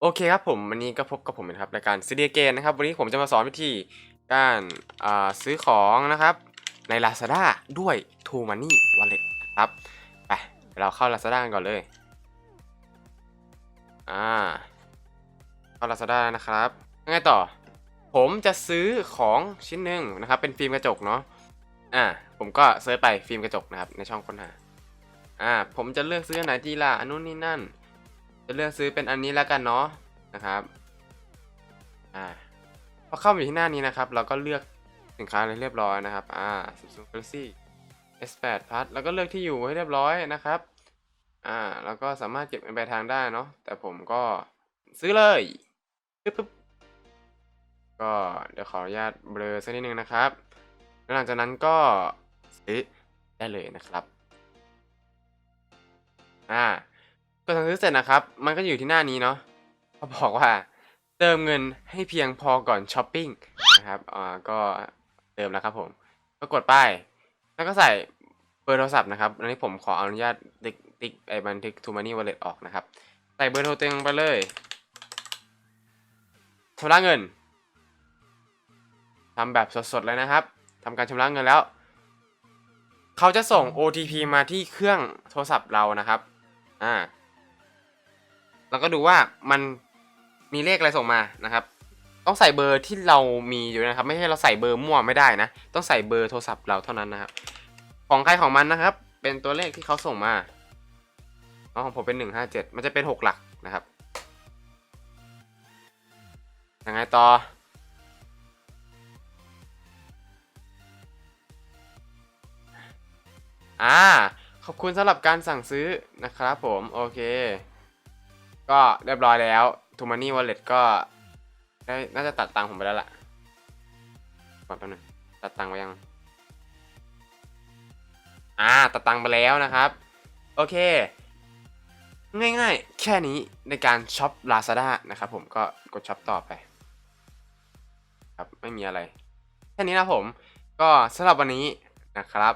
โอเคครับผมวันนี้ก็พบกับผมนะครับรายการซีเรียเกนนะครับ วันนี้ผมจะมาสอนวิธีการอ่าซื้อของนะครับ ใน Lazada ด้วย True Money Wallet ครับไปเดี๋ยวเราเข้า Lazada กันก่อนเลยอ่าเข้า Lazada นะครับยังไงต่อ ผมจะซื้อของชิ้นหนึ่งนะครับ เป็นฟิล์มกระจกเนาะอ่าผมก็เซิร์ชไปฟิล์มกระจกนะครับในช่องค้นหาอ่าผมจะเลือกซื้ออันไหนดีล่ะอันนู้นนี่นั่น จะเลือกซื้อเป็นอันนี้แล้วกันเนาะนะครับอ่าพอเข้ามาอยู่ที่หน้านี้นะครับ เราก็เลือกสินค้าเลยเรียบร้อยนะครับอ่า Samsung Galaxy S8 Plus แล้วก็เลือกที่อยู่ให้เรียบร้อยนะครับอ่าแล้วก็สามารถเก็บเป็นปลายทางได้เนาะแต่ผมก็ซื้อเลยปึ๊บปึ๊บก็เดี๋ยวขออนุญาตเบลอสักนิดนึงนะครับแล้วหลังจากนั้นก็ซื้อได้เลยนะครับอ่า ก็สั่งซื้อเสร็จนะครับ มันก็อยู่ที่หน้านี้เนาะเขาบอกว่า เติมเงินให้เพียงพอก่อนช้อปปิ้งนะครับอ่าก็เติมแล้วครับผมก็กดป้ายแล้วก็ใส่เบอร์โทรศัพท์นะครับอันนี้ผมขออนุญาตติ๊กติ๊กไอ้บันทึก t ูมานี่วอลเล็ตออกนะครับ ใส่เบอร์โทรเต็งไปเลยชำระเงินทำแบบสดๆเลยนะครับทำการชำระเงินแล้ว เขาจะส่ง OTP มาที่เครื่องโทรศัพท์เรานะครับ อ่า เราก็ดูว่ามันมีเลขอะไรส่งมานะครับ ต้องใส่เบอร์ที่เรามีอยู่นะครับ ไม่ใช่เราใส่เบอร์มั่วไม่ได้นะ ต้องใส่เบอร์โทรศัพท์เราเท่านั้นนะครับ ของใครของมันนะครับ เป็นตัวเลขที่เขาส่งมาอ๋อของผมเป็นหนึ่งห้าเจ็ดมันจะเป็นหกหลักนะครับยังไงต่ออ่าขอบคุณสำหรับการสั่งซื้อนะครับผม โอเค ก็เรียบร้อยแล้ว t ูมานี่วอลเล็ตก็ได้น่าจะตัดตังค์ผมไปแล้วล่ะก่อนแป๊บนึงตัดตังค์ไปยัง อ่า ตัดตังค์ไปแล้วนะครับ โอเค ง่ายๆ แค่นี้ในการช็อป Lazada นะครับผมก็กดช็อปต่อไป ครับ ไม่มีอะไร แค่นี้นะผม ก็สำหรับวันนี้นะครับ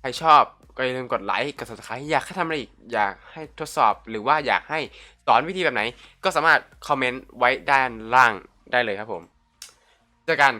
ใครชอบก็อย่าลืมกดไลค์กด subscribe อยากให้ทำอะไรอีกอยากให้ทดสอบหรือว่าอยากให้สอนวิธีแบบไหน ก็สามารถคอมเมนต์ไว้ด้านล่างได้เลยครับผม เจอกัน